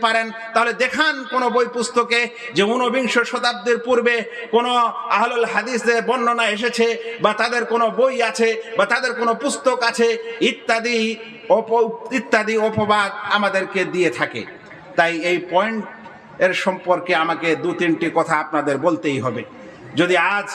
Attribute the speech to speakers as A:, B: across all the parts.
A: পারেন, তাহলে দেখান কোন বই পুস্তকে যে ঊনবিংশ শতাব্দীর পূর্বে কোন আহলুল হাদিসের বর্ণনা এসেছে বা তাদের কোনো বই আছে বা তাদের কোনো পুস্তক আছে, ইত্যাদি অপ- ইত্যাদি অপবাদ আমাদেরকে দিয়ে থাকে। তাই এই পয়েন্ট এর সম্পর্কে আমাকে দু তিনটি কথা আপনাদের বলতেই হবে। যদি আজ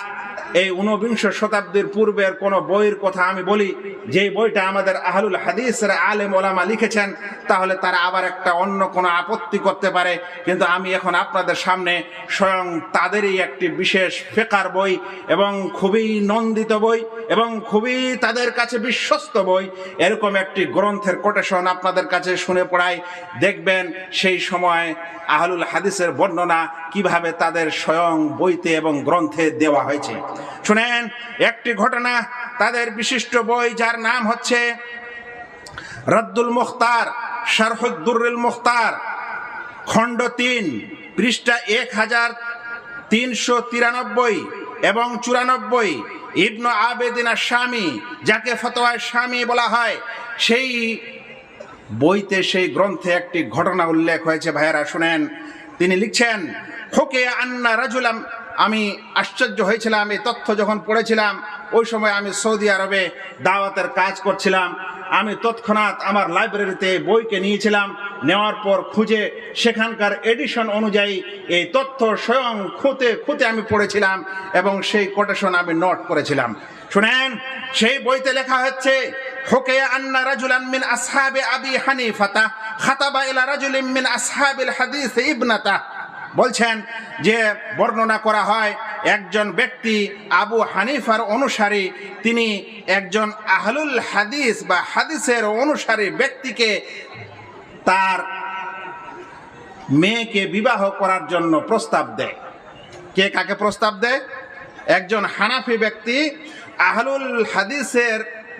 A: এই ঊনবিংশ শতাব্দীর পূর্বের কোন বইয়ের কথা আমি বলি, যে বইটা আমাদের আহলুল হাদিস আলেম ওলামা লিখেছেন, তাহলে তারা আবার একটা অন্য কোনো আপত্তি করতে পারে। কিন্তু আমি এখন আপনাদের সামনে স্বয়ং তাদেরই একটি বিশেষ ফেকার বই এবং খুবই নন্দিত বই এবং খুবই তাদের কাছে বিশ্বস্ত বই। এরকম একটি গ্রন্থের কোটেশন আপনাদের কাছে শুনে পড়াই দেখবেন সেই সময় আহলুল হাদিসের বর্ণনা কীভাবে তাদের স্বয়ং বইতে এবং গ্রন্থে দেওয়া হয়েছে। শুনেন, একটি ঘটনা, তাদের বিশিষ্ট বই যার নাম হচ্ছে রদ্দুল মুখতার শারহুদ্দুরুল মুখতার, খণ্ড তিন, পৃষ্ঠা এক হাজার তিনশো তিরানব্বই এবং চুরানব্বই। ইবনু আবেদিনা স্বামী যাকে ফতোয়ায় স্বামী বলা হয়, সেই বইতে সেই গ্রন্থে একটি ঘটনা উল্লেখ হয়েছে, ভাইয়েরা শুনেন। তিনি লিখছেন, হোকে আন্না রাজুলাম, আমি আশ্চর্য হয়েছিলাম, এই তথ্য যখন পড়েছিলাম, ওই সময় আমি সৌদি আরবে দাওয়াতের কাজ করছিলাম। আমি তৎক্ষণাৎ আমার লাইব্রেরিতে বইকে নিয়েছিলাম নেওয়ার পর খুঁজে সেখানকার এডিশন অনুযায়ী এই তথ্য স্বয়ং খুঁতে খুঁতে আমি পড়েছিলাম এবং সেই কোটেশন আমি নোট করেছিলাম। শুনেন, সেই বইতে লেখা হচ্ছে হোকে আন্না রাজুলান মিন আসহাবে আবি হানিফাতা, খাতাবা ইলা রাজুলিন মিন আসহাবিল হাদিস ইবনাতা। বলছেন যে বর্ণনা করা হয়, একজন ব্যক্তি আবু হানিফার অনুসারী, তিনি একজন আহলুল হাদিস বা হাদিসের অনুসারী ব্যক্তিকে তার মেয়েকে বিবাহ করার জন্য প্রস্তাব দেয়। কে কাকে প্রস্তাব দেয়? একজন হানাফি ব্যক্তি আহলুল হাদিসের,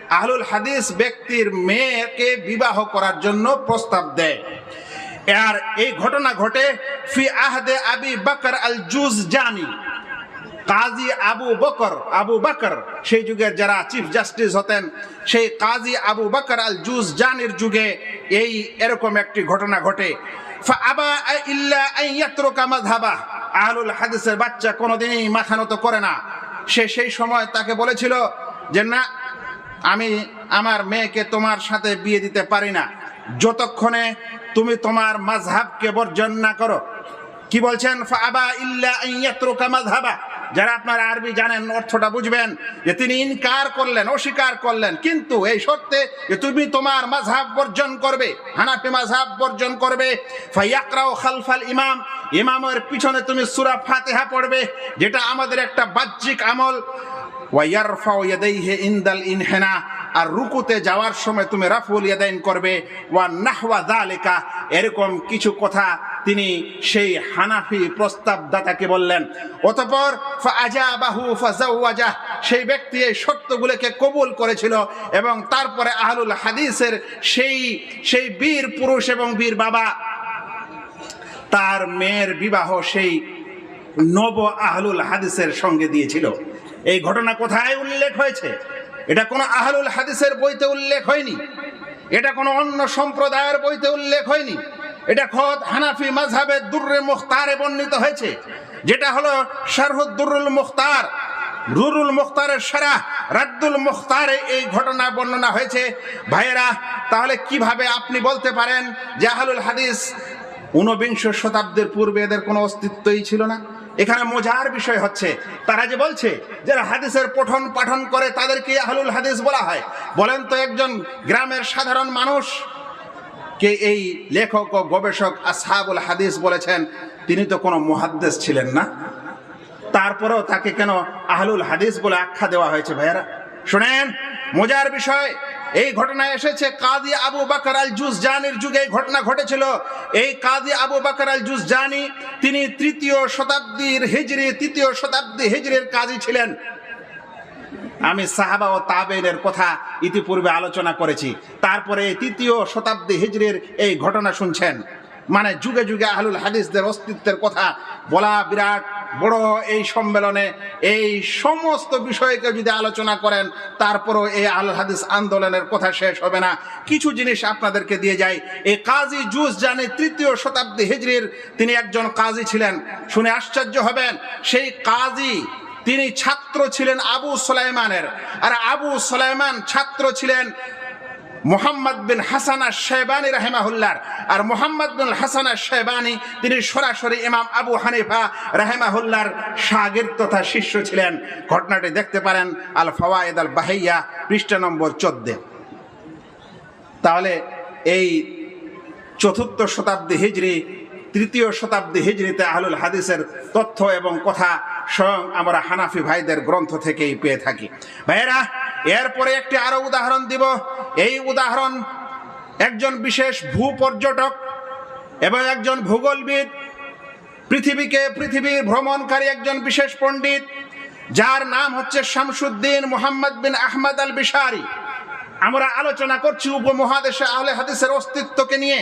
A: আহলুল হাদিস ব্যক্তির মেয়েকে বিবাহ করার জন্য প্রস্তাব দেয়। আর এই ঘটনা ঘটে ফি আহদে আবি বকর আল জুজ জানি কাজী আবু বকর আবু বকর, সেই যুগের যারা চিফ জাস্টিস হতেন, সেই কাজী আবু বকর আল জুজ জানির যুগে এই এরকম একটি ঘটনা ঘটে। আবা আহলুল হাদিসের বাচ্চা কোনোদিনই মাথা নত করে না। সে সেই সময় তাকে বলেছিল যে, না, আমি আমার মেয়েকে তোমার সাথে বিয়ে দিতে পারি না। যতক্ষণে তুমি তোমার মাঝহাবকে বর্জন না করো। কি বলছেন? ফাবা ইল্লা আইয়াত্রুকা মাযহাবা। যারা আপনারা আরবি জানেন, অর্থটা বুঝবেন যে তিনি ইনকার করলেন, অস্বীকার করলেন। কিন্তু এই শর্তে যে তুমি তোমার মাযহাব বর্জন করবে, হানাফি মাযহাব বর্জন করবে ফায়াকরাও খালফাল ইমাম, ইমামের পিছনে তুমি সুরা ফাতেহা পড়বে, যেটা আমাদের একটা বাহ্যিক আমল। ওয়াইয়ারফাউ ইয়াদাইহি ইনদাল ইনহিনা, আর রুকুতে যাওয়ার সময় তুমি রাফুল ইয়াদাইন করবে, ওয়া নাহওয়া যালিকা, এরকম কিছু কথা তিনি সেই হানাফি প্রস্তাবদাতাকে বললেন, অতঃপর সেই ব্যক্তি এই শর্তগুলোকে কবুল করেছিল এবং তারপরে আহলুল হাদিসের সেই সেই বীর পুরুষ এবং বীর বাবা, তার মেয়ের বিবাহ সেই নব আহলুল হাদিসের সঙ্গে দিয়েছিল। এই ঘটনা কোথায় উল্লেখ হয়েছে? এটা কোনো আহলুল হাদিসের বইতে উল্লেখ হয়নি। এটা কোনো অন্য সম্প্রদায়ের বইতে উল্লেখ হয়নি। এটা খোদ হানাফি মাঝহাবের দুর্রে মুখতারে বর্ণিত হয়েছে, যেটা হলো শারহুদ্দুরুল মুখতার, রুরুল মুখতারের সারা, রাদ্দুল মুখতারে এই ঘটনা বর্ণনা হয়েছে। ভাইয়েরা, তাহলে কীভাবে আপনি বলতে পারেন যে আহলুল হাদিস ঊনবিংশ শতাব্দীর পূর্বে এদের কোনো অস্তিত্বই ছিল না? এখানে মজার বিষয় হচ্ছে, তারা যে বলছে যারা হাদিসের পঠন পাঠন করে তাদেরকে আহলুল হাদিস বলা হয়। বলেন তো একজন গ্রামের সাধারণ মানুষ কে এই লেখক ও গবেষক আসহাবুল হাদিস বলেছেন, তিনি তো কোনো মুহাদ্দেস ছিলেন না। তারপরেও তাকে কেন আহলুল হাদিস বলে আখ্যা দেওয়া হয়েছে ভাইয়ারা? শুনেন, মজার বিষয়, এই ঘটনা এসেছে কাদি আবু বাকর আল জুস জানির যুগে এই ঘটনা ঘটেছিল। এই কাদি আবু বাকর আল জুস জানি তিনি তৃতীয় শতাব্দীর হিজরি, তৃতীয় শতাব্দী হিজরির কাজী ছিলেন। আমি সাহাবা ও তাবেনের কথা ইতিপূর্বে আলোচনা করেছি। তারপরে তৃতীয় শতাব্দী হিজরির এই ঘটনা শুনছেন। মানে যুগে যুগে আহলুল হাদিসদের অস্তিত্বের কথা বলা বিরাট বড় এই সম্মেলনে এই সমস্ত বিষয়কে যদি আলোচনা করেন, তারপরও এই আল হাদিস আন্দোলনের কথা শেষ হবে না। কিছু জিনিস আপনাদেরকে দিয়ে যাই। এই কাজী জুস জানে তৃতীয় শতাব্দী হিজরির তিনি একজন কাজী ছিলেন। শুনে আশ্চর্য হবেন, সেই কাজী তিনি ছাত্র ছিলেন আবু সুলাইমানের। আর আবু সুলাইমান ছাত্র ছিলেন মোহাম্মদ বিন হাসানা শেবানি রাহেমাহুল্লার আর মোহাম্মদ বিন হাসানা শেবানি তিনি সরাসরি ইমাম আবু হানিফা রাহেমাহুল্লার শাগির তথা শিষ্য ছিলেন। ঘটনাটি দেখতে পারেন আল ফওয়ায়েদ আল বাহাইয়া পৃষ্ঠা নম্বর চোদ্দে। তাহলে এই চতুর্থ শতাব্দী হিজড়ি তৃতীয় শতাব্দী হিজড়িতে আহলুল হাদিসের তথ্য এবং কথা স্বয়ং আমরা হানাফি ভাইদের গ্রন্থ থেকেই পেয়ে থাকি। ভাইয়েরা, এরপরে একটি আরও উদাহরণ দিব। এই উদাহরণ একজন বিশেষ ভূ পর্যটক এবং একজন ভূগোলবিদ, পৃথিবীকে পৃথিবীর ভ্রমণকারী একজন বিশেষ পণ্ডিত, যার নাম হচ্ছে শামসুদ্দিন মোহাম্মদ বিন আহমদ আল বিশারি আমরা আলোচনা করছি উপমহাদেশে আহলে হাদিসের অস্তিত্বকে নিয়ে।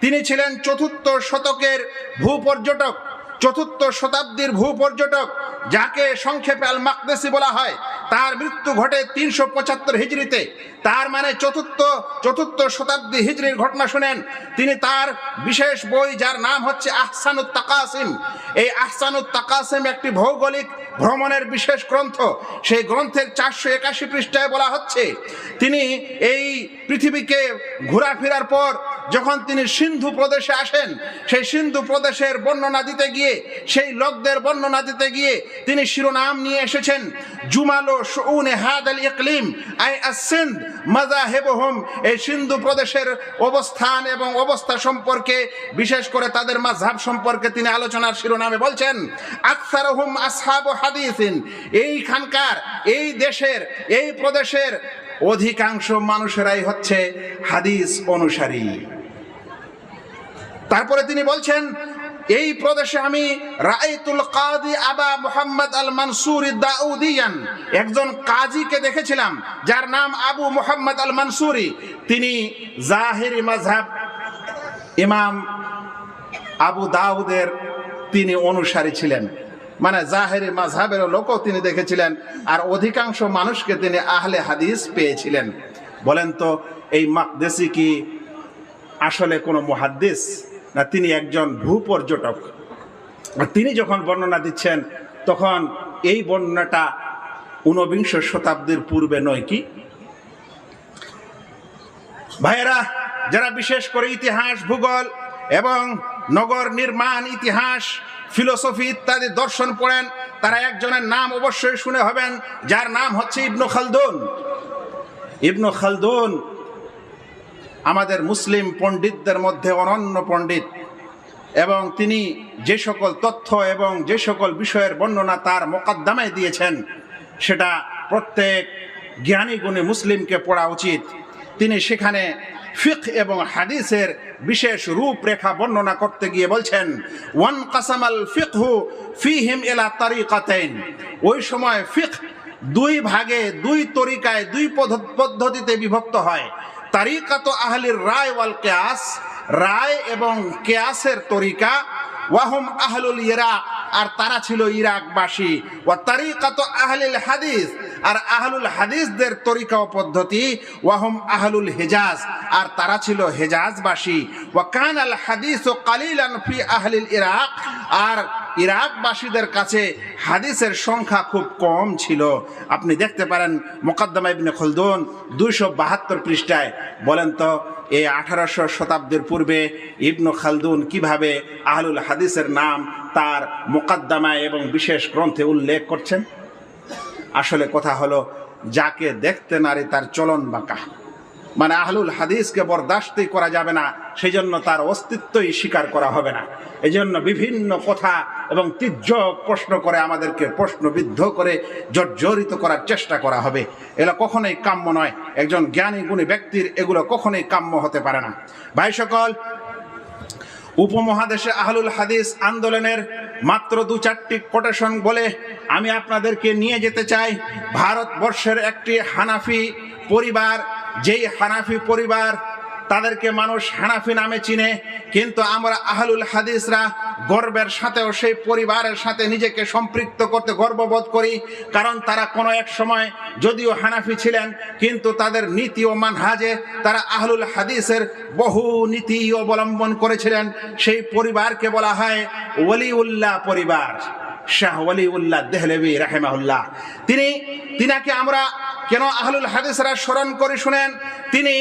A: তিনি ছিলেন চতুর্থ শতকের ভূপর্যটক। চতুর্থ শতাব্দীর ভূ পর্যটক যাকে সংক্ষেপে আল মাকদেসি বলা হয়, তার মৃত্যু ঘটে তিনশো পঁচাত্তর হিজড়িতে। তার মানে চতুর্থ চতুর্থ শতাব্দী হিজড়ির ঘটনা শুনেন। তিনি তার বিশেষ বই, যার নাম হচ্ছে আহসানুত তাকাসিম। এই আহসানুত তাকাসিম একটি ভৌগোলিক ভ্রমণের বিশেষ গ্রন্থ, সেই গ্রন্থের চারশো একাশি পৃষ্ঠায় বলা হচ্ছে, তিনি এই পৃথিবীকে ঘোরাফেরার পর যখন তিনি সিন্ধু প্রদেশে আসেন, সেই সিন্ধু প্রদেশের বর্ণনা দিতে গিয়ে, সেই লোকদের বর্ণনা দিতে গিয়ে তিনি শিরোনাম নিয়ে এসেছেন, জুমালো সৌনে হাদ আল ইকলিম, আই আসিন্দ মাজাহেবহম এই সিন্ধু প্রদেশের অবস্থান এবং অবস্থা সম্পর্কে, বিশেষ করে তাদের মাঝহাব সম্পর্কে তিনি আলোচনার শিরোনামে বলছেন, আকসারহুম আসহাব হাদিসিন এইখানকার, এই দেশের, এই প্রদেশের অধিকাংশ মানুষেরাই হচ্ছে হাদিস অনুসারী। তারপরে তিনি বলছেন এই প্রদেশে আমি রাইতুল কাদি আবা মোহাম্মদ আল মানসুর দাউদিয়ান, একজন কাজীকে দেখেছিলাম, যার নাম আবু মোহাম্মদ আল মানসুরি। তিনি জাহিরি মাঝহাব ইমাম আবু দাউদের তিনি অনুসারী ছিলেন। মানে জাহেরি মাঝহাবের লোকও তিনি দেখেছিলেন, আর অধিকাংশ মানুষকে তিনি আহলে হাদিস পেয়েছিলেন। বলেন তো, এই মাকদেশি কি আসলে কোনো মুহাদ্দিস? না, তিনি একজন ভূপর্যটক। আর তিনি যখন বর্ণনা দিচ্ছেন, তখন এই বর্ণনাটা ঊনবিংশ শতাব্দীর পূর্বে নয় কি? ভাইয়েরা, যারা বিশেষ করে ইতিহাস, ভূগোল এবং নগর নির্মাণ, ইতিহাস, ফিলোসফি ইত্যাদি দর্শন পড়েন, তারা একজনের নাম অবশ্যই শুনে হবেন, যার নাম হচ্ছে ইবনু খালদুন। ইবনু খালদুন আমাদের মুসলিম পণ্ডিতদের মধ্যে অনন্য পণ্ডিত। এবং তিনি যে সকল তথ্য এবং যে সকল বিষয়ের বর্ণনা তার মোকদ্দমায় দিয়েছেন, সেটা প্রত্যেক জ্ঞানী গুণী মুসলিমকে পড়া উচিত। তিনি সেখানে ফিক এবং হাদিসের বিশেষ রূপরেখা বর্ণনা করতে গিয়ে বলছেন, ওয়ান কাসামাল ফিকহু ফিহিম এলা তারিকাতেন ওই সময় ফিক দুই ভাগে, দুই তরিকায়, দুই পদ্ধ- পদ্ধতিতে বিভক্ত হয়। তারিকাত আহলির রায় ওয়াল কেয়াস, রায় এবং কেয়াসের তরিকা, ওয়াহুম আহলুল ইরাক আর তারা ছিল ইরাকবাসী। ও তারিকাত আহলিল হাদিস আর আহলুল হাদিসদের তরিকা ও পদ্ধতি, ওয়াহম আহলুল হেজাজ। আর তারা ছিল হেজাজবাসী। ওয়া কান আল হাদিস ও কালিলান ফি আহলিল ইরাক। আর ইরাকবাসীদের কাছে হাদিসের সংখ্যা খুব কম ছিল। আপনি দেখতে পারেন মোকদ্দমা ইবনে খলদুন দুইশো বাহাত্তর পৃষ্ঠায় বলেন তো এই আঠারোশো শতাব্দীর পূর্বে ইবনু খালদুন কীভাবে আহলুল হাদিসের নাম তার মোকদ্দমায় এবং বিশেষ গ্রন্থে উল্লেখ করছেন? আসলে কথা হলো, যাকে দেখতে নারী তার চলন বাঁকা মানে আহলুল হাদিসকে বরদাস্তই করা যাবে না সেই জন্য তার অস্তিত্বই স্বীকার করা হবে না। এই জন্য বিভিন্ন কথা এবং তীর্য প্রশ্ন করে আমাদেরকে প্রশ্নবিদ্ধ করে জর্জরিত করার চেষ্টা করা হবে। এগুলো কখনোই কাম্য নয়। একজন জ্ঞানী, গুণী ব্যক্তির এগুলো কখনোই কাম্য হতে পারে না। ভাই সকল, উপমহাদেশে আহলুল হাদিস আন্দোলনের মাত্র দু চারটি কোটেশন বলে আমি আপনাদেরকে নিয়ে যেতে চাই। ভারতবর্ষের একটি হানাফি পরিবার, যেই হানাফি পরিবার তাদেরকে মানুষ হানাফি নামে চিনে, কিন্তু আমরা আহলুল হাদিসরা গর্বের সাথেও সেই পরিবারের সাথে নিজেকে সম্পৃক্ত করতে গর্ববোধ করি, কারণ তারা কোনো এক সময় যদিও হানাফি ছিলেন, কিন্তু তাদের নীতি ও মানহাজে তারা আহলুল হাদিসের বহু নীতি অবলম্বন করেছিলেন। সেই পরিবারকে বলা হয় ওলিউল্লাহ পরিবার। শাহ ওলিউল্লাহ দেহলেবি রাহেমাহুল্লাহ। তিনি আমরা কেন আহলুল হাদিসরা স্মরণ করে তিনি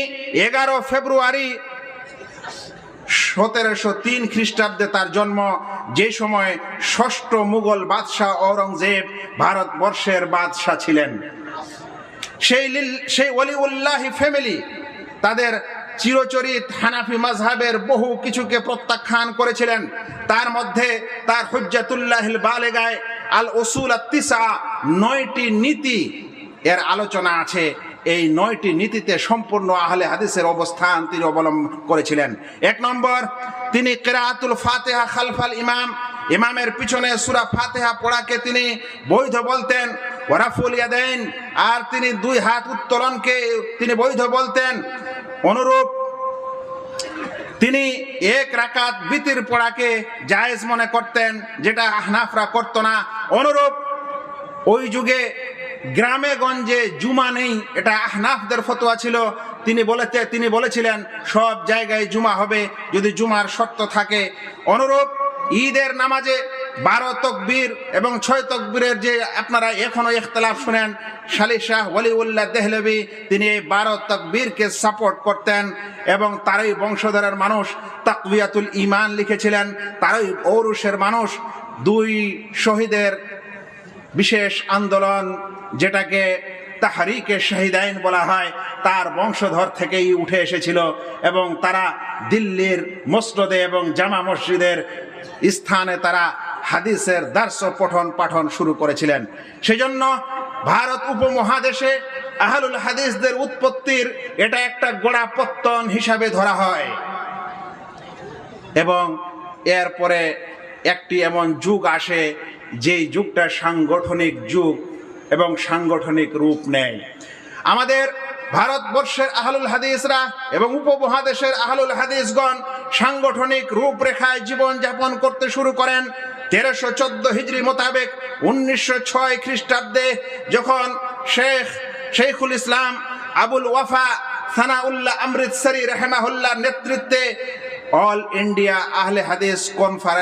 A: এগারো ফেব্রুয়ারি সতেরোশো তিন খ্রিস্টাব্দে তার জন্ম, যে সময় ষষ্ঠ মুঘল বাদশাহ ঔরঙ্গজেব ভারতবর্ষের বাদশাহ ছিলেন। সেই সেই ওলিউল্লাহি ফ্যামিলি তাদের চিরচরিত হানাফি মাজহাবের বহু কিছুকে প্রত্যাখ্যান করেছিলেন। তার মধ্যে তার হুজ্জাতুল্লাহিল বালেগায় আল ওসুল তিসা নয়টি নীতি এর আলোচনা আছে। এই নয়টি নীতিতে সম্পূর্ণ আহলে হাদিসের অবস্থান তিনি অবলম্বন করেছিলেন। এক নম্বর, তিনি কেরাতুল ফাতেহা খালফাল ইমাম। ইমামের পিছনে সুরা ফাতেহা পড়াকে তিনি বৈধ বলতেন। ওরাফুল ইয়াদাইন, আর তিনি দুই হাত উত্তোলনকে তিনি বৈধ বলতেন। অনুরূপ। তিনি এক রাকাত বিতির পড়াকে জায়েজ মনে করতেন, যেটা আহনাফরা করত না। অনুরূপ, ওই যুগে গ্রামে গঞ্জে জুমা নেই, এটা আহনাফদের ফতোয়া ছিল। তিনি বলেছে তিনি বলেছিলেন, সব জায়গায় জুমা হবে, যদি জুমার শর্ত থাকে। অনুরূপ, ঈদের নামাজে বারো তকবীর এবং ছয় তকবীরের যে আপনারা এখনও ইখতলাফ শুনেন শালি শাহ ওলিউল্লাহ দেহলবি তিনি এই বারো তকবীরকে সাপোর্ট করতেন এবং তারই বংশধরের মানুষ তাকবিয়াতুল ইমান লিখেছিলেন, তারই ঔরুষের মানুষ দুই শহীদের বিশেষ আন্দোলন যেটাকে তাহারিকে শাহিদাইন বলা হয়, তার বংশধর থেকেই উঠে এসেছিল এবং তারা দিল্লির মসনদে এবং জামা মসজিদের স্থানে তারা হাদিসের দার্স পঠন পাঠন শুরু করেছিলেন। সেজন্য ভারত উপমহাদেশে আহলুল হাদিসদের উৎপত্তির এটা একটা গোড়াপত্তন হিসাবে ধরা হয়। এবং এরপরে একটি এমন যুগ আসে, যেই যুগটা সাংগঠনিক যুগ এবং সাংগঠনিক রূপ নেয়। আমাদের ভারতবর্ষের আহলুল হাদিসরা এবং উপমহাদেশের আহলুল হাদিসগণ সাংগঠনিক রূপরেখায় জীবন যাপন করতে শুরু করেন। তেরোশো চোদ্দ হিজড়ি মোতাবেক উনিশশো ছয় খ্রিস্টাব্দে যখন শেখ শেখুল ইসলাম আবুল ওয়াফা সানাউল্লাহ অমৃতসরি রেহমাহুল্লাহ নেতৃত্বে অল ইন্ডিয়া আহলে হাদিস কনফারেন্স